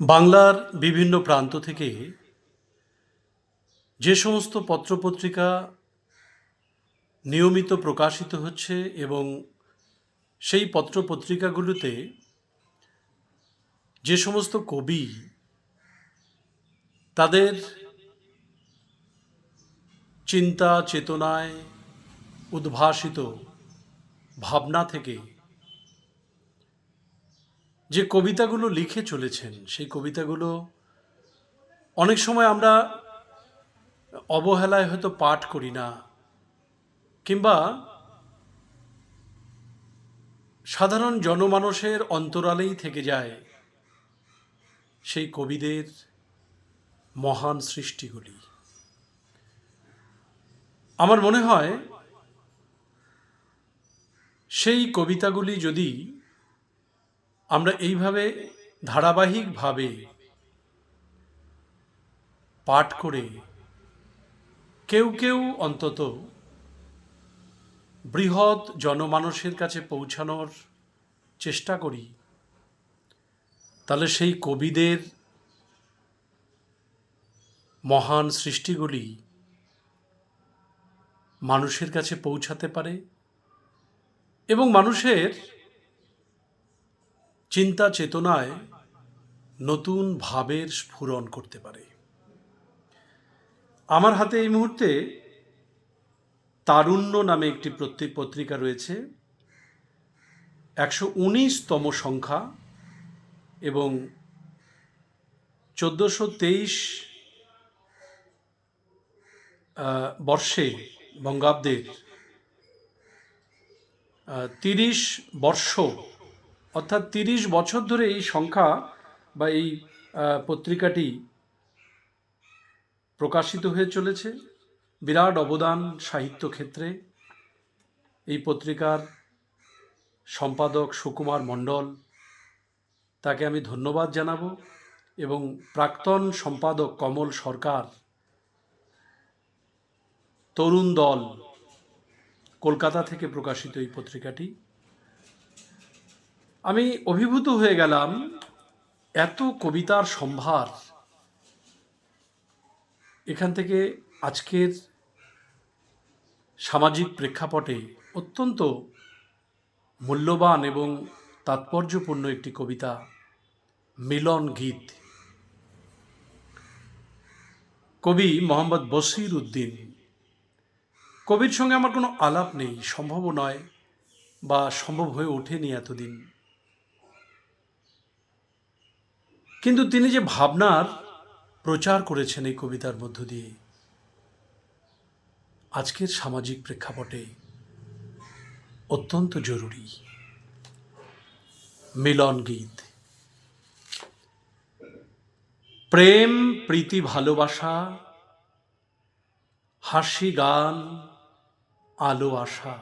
বাংলার বিভিন্ন প্রান্ত থেকে যে সমস্ত পত্রপত্রিকা নিয়মিত প্রকাশিত হচ্ছে এবং সেই পত্রপত্রিকাগুলোতে যে সমস্ত কবি তাদের চিন্তা, চেতনায় উদ্ভাসিত ভাবনা থেকে যে কবিতাগুলো লিখে চলেছেন, সেই কবিতাগুলো অনেক সময় আমরা অবহেলায় হয়তো পাঠ করি না, কিংবা সাধারণ জনমানসের অন্তরালেই থেকে যায় সেই কবিদের মহান সৃষ্টিগুলি। আমার মনে হয় সেই কবিতাগুলি যদি আমরা এইভাবে ধারাবাহিকভাবে পাঠ করে কেউ কেউ অন্তত বৃহৎ জনমানসের কাছে পৌঁছানোর চেষ্টা করি, তাহলে সেই কবিদের মহান সৃষ্টিগুলি মানুষের কাছে পৌঁছাতে পারে এবং মানুষের চিন্তা চেতনায় নতুন ভাবের স্ফুরণ করতে পারে। আমার হাতে এই মুহূর্তে তারুণ্য নামে একটি পত্রিকা রয়েছে। একশো উনিশতম সংখ্যা এবং চোদ্দোশো তেইশ বর্ষে বঙ্গাব্দের তিরিশ বর্ষ অর্থাৎ তিরিশ বছর ধরে এই সংখ্যা বা এই পত্রিকাটি প্রকাশিত হয়ে চলেছে। বিরাট অবদান সাহিত্য ক্ষেত্রে। এই পত্রিকার সম্পাদক সুকুমার মণ্ডল, তাকে আমি ধন্যবাদ জানাব এবং প্রাক্তন সম্পাদক কমল সরকার, তরুণ দল কলকাতা থেকে প্রকাশিত এই পত্রিকাটি। আমি অভিভূত হয়ে গেলাম এত কবিতার সম্ভার। এখান থেকে আজকের সামাজিক প্রেক্ষাপটে অত্যন্ত মূল্যবান এবং তাৎপর্যপূর্ণ একটি কবিতা, মিলন গীত। কবি মোহাম্মদ বসির উদ্দিন। কবির সঙ্গে আমার কোনো আলাপ নেই, সম্ভবও নয় বা সম্ভব হয়ে ওঠেনি এতদিন। কিন্তু তিনি যে ভাবনার প্রচার করেছেন এই কবিতার মধ্য দিয়ে, আজকের সামাজিক প্রেক্ষাপটে অত্যন্ত জরুরি। মিলন গীত। প্রেম, প্রীতি, ভালোবাসা, হাসি, গান, আলো, আশা।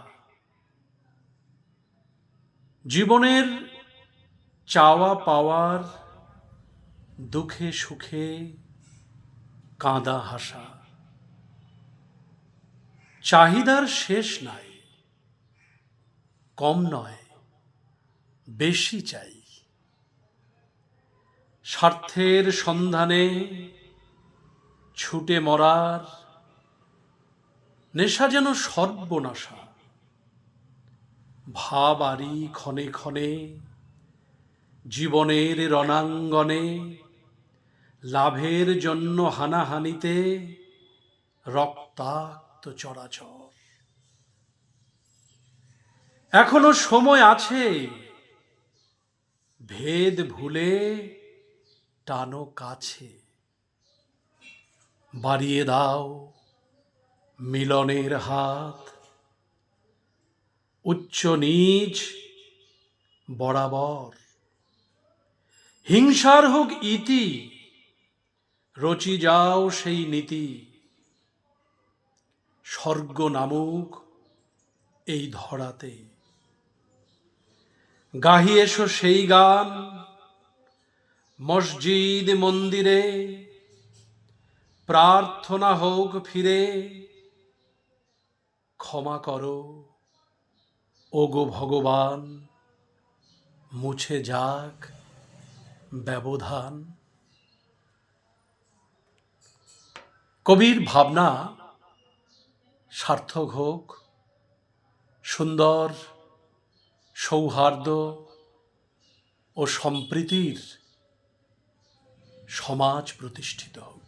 জীবনের চাওয়া পাওয়ার দুঃখে সুখে কাঁদা হাসা। চাহিদার শেষ নাই, কম নয়, বেশি চাই। স্বার্থের সন্ধানে ছুটে মরার নেশা যেন সর্বনাশা। ভাব আরি ক্ষণে ক্ষণে জীবনের রণাঙ্গনে, লাভের জন্য হানাহানিতে রক্তাক্ত চরাচর। এখনও সময় আছে, ভেদ ভুলে টানো কাছে। বাড়িয়ে দাও মিলনের হাত। উচ্চ নিচ বরাবর হিংসার হোক ইতি, রচি যাও সেই নীতি। স্বর্গ নামুক এই ধরাতে। গাহি এসো সেই গান মসজিদ মন্দিরে, প্রার্থনা হোক ফিরে। ক্ষমা করো, ওগো ভগবান, মুছে যাক ব্যবধান। কবির ভাবনা সার্থক হোক সুন্দর সৌহার্দ্য ও সম্প্রীতির সমাজ প্রতিষ্ঠিত হোক।